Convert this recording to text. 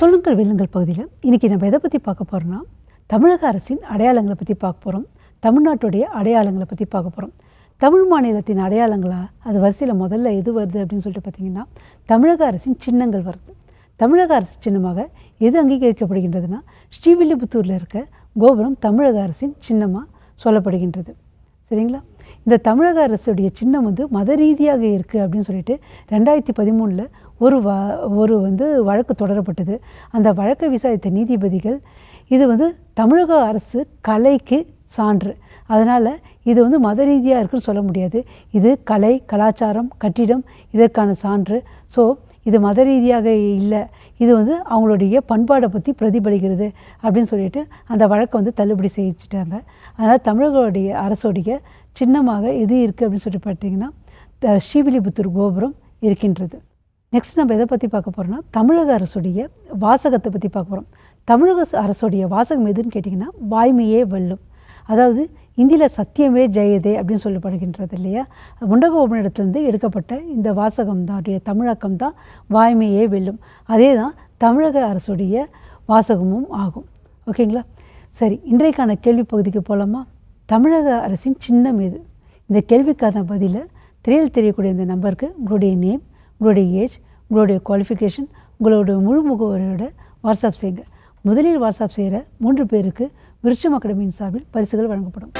சொல்லுங்கள் வெல்லுங்கள் பகுதியில். இன்றைக்கி நம்ம எதை பற்றி பார்க்க போகிறோம்னா தமிழக அரசின் அடையாளங்களை பற்றி பார்க்க போகிறோம் தமிழ்நாட்டுடைய அடையாளங்களை பற்றி பார்க்க போகிறோம் தமிழ் மாநிலத்தின் அடையாளங்களா அது வரிசையில் முதல்ல எது வருது அப்படின்னு சொல்லிட்டு பார்த்தீங்கன்னா தமிழக அரசின் சின்னங்கள் வருது. தமிழக அரசு சின்னமாக எது அங்கீகரிக்கப்படுகின்றதுன்னா ஸ்ரீவில்லிபுத்தூரில் இருக்க கோபுரம் தமிழக அரசின் சின்னமாக சொல்லப்படுகின்றது. சரிங்களா? இந்த தமிழக அரசுடைய சின்னம் வந்து மத ரீதியாக இருக்குது அப்படின்னு சொல்லிட்டு ரெண்டாயிரத்தி பதிமூணில் ஒரு வ ஒரு வந்து வழக்கு தொடரப்பட்டது. அந்த வழக்கை விசாரித்த நீதிபதிகள் இது வந்து தமிழக அரசு கலைக்கு சான்று. அதனால் இது வந்து மத ரீதியாக இருக்குன்னு சொல்ல முடியாது. இது கலை கலாச்சாரம் கட்டிடம் இதற்கான சான்று. ஸோ இது மத ரீதியாக இல்லை. இது வந்து அவங்களுடைய பண்பாடை பற்றி பிரதிபலிக்கிறது அப்படின்னு சொல்லிட்டு அந்த வழக்கை வந்து தள்ளுபடி செஞ்சுட்டாங்க அதனால் தமிழகோடைய அரசுடைய சின்னமாக எது இருக்குது அப்படின்னு சொல்லிட்டு பார்த்தீங்கன்னா த- ஸ்ரீவில்லிபுத்தூர் கோபுரம் இருக்கின்றது. நெக்ஸ்ட் நம்ம எதை பற்றி பார்க்க போகிறோம்னா தமிழக அரசுடைய வாசகத்தை பற்றி பார்க்க போகிறோம் தமிழக அரசுடைய வாசகம் எதுன்னு கேட்டிங்கன்னா வாய்மையே வெல்லும். அதாவது இந்தியில் சத்தியமே ஜெயதே அப்படின்னு சொல்லப்படுகின்றது இல்லையா? முண்டகோபனிடத்திலிருந்து எடுக்கப்பட்ட இந்த வாசகம் தான் உடைய தமிழாக்கம் தான் வாய்மையே வெல்லும். அதே தான் தமிழக அரசுடைய வாசகமும் ஆகும். ஓகேங்களா? சரி இன்றைக்கான கேள்வி பகுதிக்கு போகலாமா தமிழக அரசின் சின்னம் எது? இந்த கேள்விக்கான பதிலை திரையில் தெரியக்கூடிய இந்த நம்பருக்கு உங்களுடைய நேம் உங்களுடைய ஏஜ் உங்களுடைய குவாலிஃபிகேஷன் உங்களுடைய முழு முகவரியோட வாட்ஸ்அப் செய்யுங்க. முதலில் வாட்ஸ்அப் செய்கிற மூன்று பேருக்கு விருட்சம் அகாடமியின் சார்பில் பரிசுகள் வழங்கப்படும்.